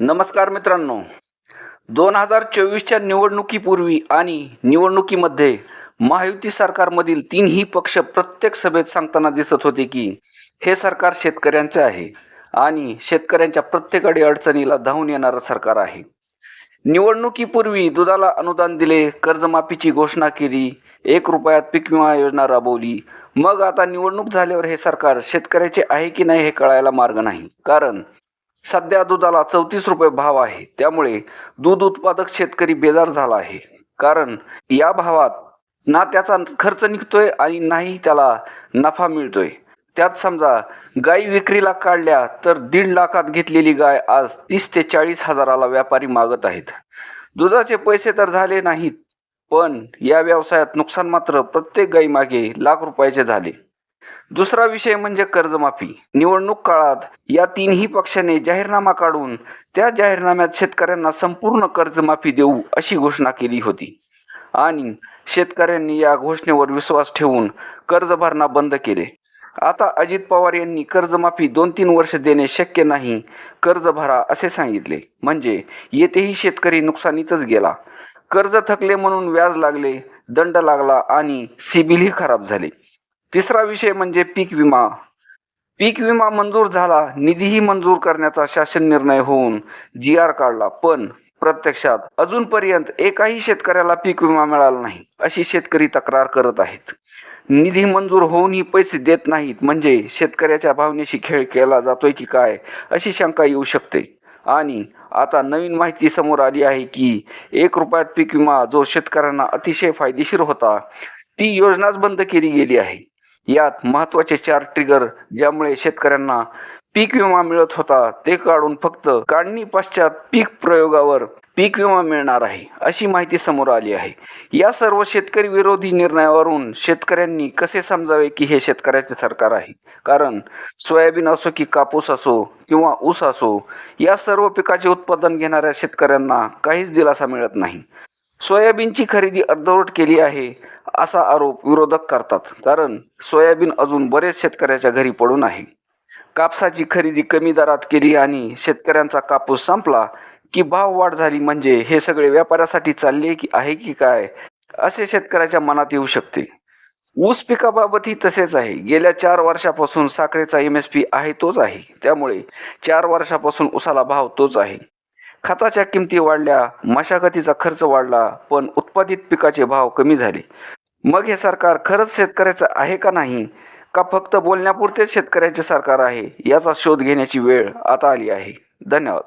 नमस्कार मित्रांनो. दोन हजार चोवीसच्या निवडणुकीपूर्वी आणि निवडणुकीमध्ये महायुती सरकारमधील तीनही पक्ष प्रत्येक सभेत सांगताना दिसत होते की हे सरकार शेतकऱ्यांचे आहे आणि शेतकऱ्यांच्या प्रत्येक अडचणीला धावून येणारं सरकार आहे. निवडणुकीपूर्वी दुधाला अनुदान दिले कर्जमाफीची घोषणा केली एक रुपयात पीक विमा योजना राबवली. मग आता निवडणूक झाल्यावर हे सरकार शेतकऱ्याचे आहे की नाही हे कळायला मार्ग नाही. कारण सध्या दुधाला चौतीस रुपये भाव आहे. त्यामुळे दूध उत्पादक शेतकरी बेजार झाला आहे. कारण या भावात ना त्याचा खर्च निघतोय आणि नाही त्याला नफा मिळतोय. त्यात समजा गाई विक्रीला काढल्या तर दीड लाखात घेतलेली गाय आज तीस ते चाळीस हजाराला व्यापारी मागत आहेत. दुधाचे पैसे तर झाले नाहीत पण या व्यवसायात नुकसान मात्र प्रत्येक गाईमागे लाख रुपयाचे झाले. दुसरा विषय म्हणजे कर्जमाफी. निवडणूक काळात या तीनही पक्षाने जाहीरनामा काढून त्या जाहीरनाम्यात शेतकऱ्यांना संपूर्ण कर्जमाफी देऊ अशी घोषणा केली होती. आणि शेतकऱ्यांनी या घोषणेवर विश्वास ठेवून कर्ज भरणा बंद केले. आता अजित पवार यांनी कर्जमाफी दोन तीन वर्ष देणे शक्य नाही कर्ज भरा असे सांगितले. म्हणजे येथेही शेतकरी नुकसानीतच गेला. कर्ज थकले म्हणून व्याज लागले दंड लागला आणि सिबिलही खराब झाले. तिसरा विषय म्हणजे पीक विमा. पीक विमा मंजूर झाला निधीही मंजूर करण्याचा शासन निर्णय होऊन जी आर काढला पण प्रत्यक्षात अजूनपर्यंत एकाही शेतकऱ्याला पीक विमा मिळाला नाही अशी शेतकरी तक्रार करत आहेत. निधी मंजूर होऊनही पैसे देत नाहीत म्हणजे शेतकऱ्याच्या भावनेशी खेळ केला जातोय की काय अशी शंका येऊ शकते. आणि आता नवीन माहिती समोर आली आहे की एक रुपयात पीक विमा जो शेतकऱ्यांना अतिशय फायदेशीर होता ती योजनाच बंद केली गेली आहे. यात महत्त्वाचे चार ट्रिगर ज्यामुळे शेतकऱ्यांना पीक विमा मिळत होता ते काढून फक्त काढणी पश्चात पीक प्रयोगावर पीक विमा मिळणार आहे अशी माहिती समोर आली आहे. या सर्व शेतकरी विरोधी निर्णयावरून शेतकऱ्यांनी कसे समजावे की हे शेतकऱ्याचे सरकार आहे? कारण सोयाबीन असो की कापूस असो किंवा ऊस असो या सर्व पिकाचे उत्पादन घेणाऱ्या शेतकऱ्यांना काहीच दिलासा मिळत नाही. सोयाबीनची खरेदी अर्धवट केली आहे असा आरोप विरोधक करतात. कारण सोयाबीन अजून बरेच शेतकऱ्याच्या घरी पडून आहे. कापसाची खरेदी कमी दरात केली आणि शेतकऱ्यांचा कापूस संपला की भाव वाढ झाली म्हणजे हे सगळे व्यापाऱ्यासाठी चालले की आहे की काय असे शेतकऱ्याच्या मनात येऊ शकते. ऊस पिकाबाबतही तसेच आहे. गेल्या चार वर्षापासून साखरेचा एम एस पी आहे तोच आहे. त्यामुळे चार वर्षापासून ऊसाला भाव तोच आहे. खताच्या किमती वाढल्या मशागतीचा खर्च वाढला पण उत्पादित पिकाचे भाव कमी झाले. मग हे सरकार खरंच शेतकऱ्याचं आहे का नाही का फक्त बोलण्यापुरतेच शेतकऱ्याचे सरकार आहे याचा शोध घेण्याची वेळ आता आली आहे. धन्यवाद.